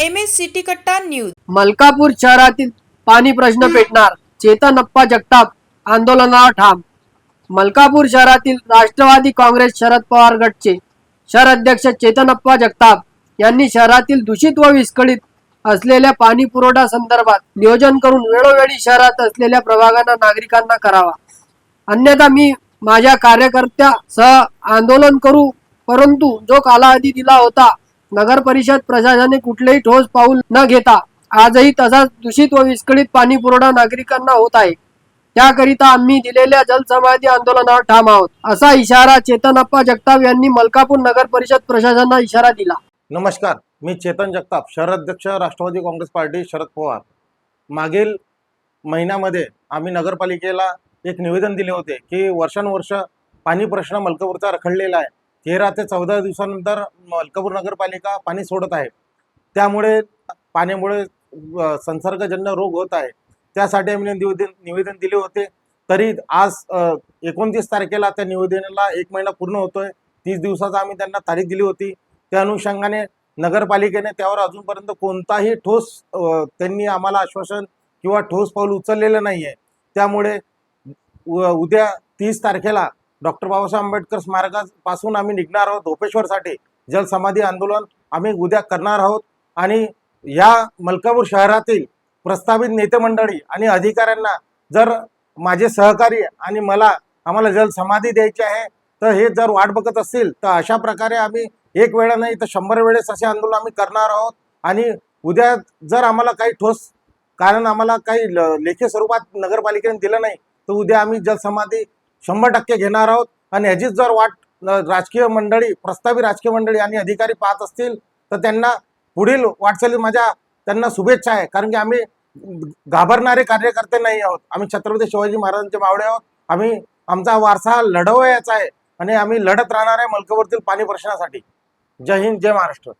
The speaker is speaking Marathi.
M S city Katta news. Malkapur शहरातील पाणी प्रश्न पेटणार. चेतन अप्पा जगताप आंदोलनावर ठाम. मलकापूर शहरातील राष्ट्रवादी काँग्रेस शरद पवार गटचे शहर अध्यक्ष चेतनप्पा जगताप यांनी शहरातील दूषित व विस्कळीत असलेल्या पाणी पुरवठा संदर्भात नियोजन करून वेळोवेळी शहरात असलेल्या प्रभागांना नागरिकांना करावा. अन्यथा मी माझ्या कार्यकर्त्यासह आंदोलन करू परंतु जो कालावधी दिला होता नगर परिषद प्रशासनाने कुठलेही ठोस पाऊल न घेता आजही तसाच दूषित व विस्कळीत पाणी पुरवठा नागरिकांना होत आहे. त्याकरिता आम्ही दिलेल्या जलसमाधी आंदोलनावर ठाम आहोत असा इशारा चेतनप्पा जगताप यांनी मलकापूर नगर परिषद प्रशासनाला इशारा दिला. नमस्कार मी चेतन जगताप शहर अध्यक्ष राष्ट्रवादी काँग्रेस पार्टी शरद पवार. मागील महिन्यामध्ये आम्ही नगरपालिकेला एक निवेदन दिले होते की वर्षानुवर्ष पाणी प्रश्न मलकापूरचा रखडलेला आहे. तेरा ते चौदा दिवसानंतर मलकापूर नगरपालिका पाणी सोडत आहे. त्यामुळे पाण्यामुळे संसर्गजन्य रोग होत आहे. त्यासाठी आम्ही निवेदन निवेदन दिले होते. तरी आज एकोणतीस तारखेला त्या निवेदनाला एक महिना पूर्ण होतोय. तीस दिवसाचा आम्ही त्यांना तारीख दिली होती. त्या अनुषंगाने नगरपालिकेने त्यावर अजूनपर्यंत कोणताही ठोस त्यांनी आम्हाला आश्वासन किंवा ठोस पाऊल उचललेलं नाही आहे त्यामुळे उद्या तीस तारखेला डॉक्टर बाबासाहेब आंबेडकर स्मारकापासून आम्ही निघणार आहोत धोपेश्वरसाठी. जलसमाधी आंदोलन आम्ही उद्या करणार आहोत. आणि या मलकापूर शहरातील प्रस्तावित नेते मंडळी आणि अधिकाऱ्यांना जर माझे सहकारी आणि मला आम्हाला जलसमाधी द्यायची आहे तर हे जर वाट बघत असतील तर अशा प्रकारे आम्ही एक वेळा नाही तर शंभर वेळेस असे आंदोलन आम्ही करणार आहोत. आणि उद्या जर आम्हाला काही ठोस कारण आम्हाला काही ल- लेखी स्वरूपात नगरपालिकेने दिलं नाही तर उद्या आम्ही जलसमाधी शंभर टक्के घेणार आहोत. आणि ह्याचीच जर वाट राजकीय मंडळी प्रस्तावित राजकीय मंडळी आणि अधिकारी पाहत असतील तर त्यांना पुढील वाटचाली माझ्या त्यांना शुभेच्छा आहे. कारण की आम्ही घाबरणारे कार्यकर्ते नाही आहोत. आम्ही छत्रपती शिवाजी महाराजांचे मावळे आहोत. आम्ही आमचा वारसा लढवयाचा आहे. आणि आम्ही लढत राहणार आहे मलकापूरतील पाणी प्रश्नासाठी. जय हिंद जय महाराष्ट्र.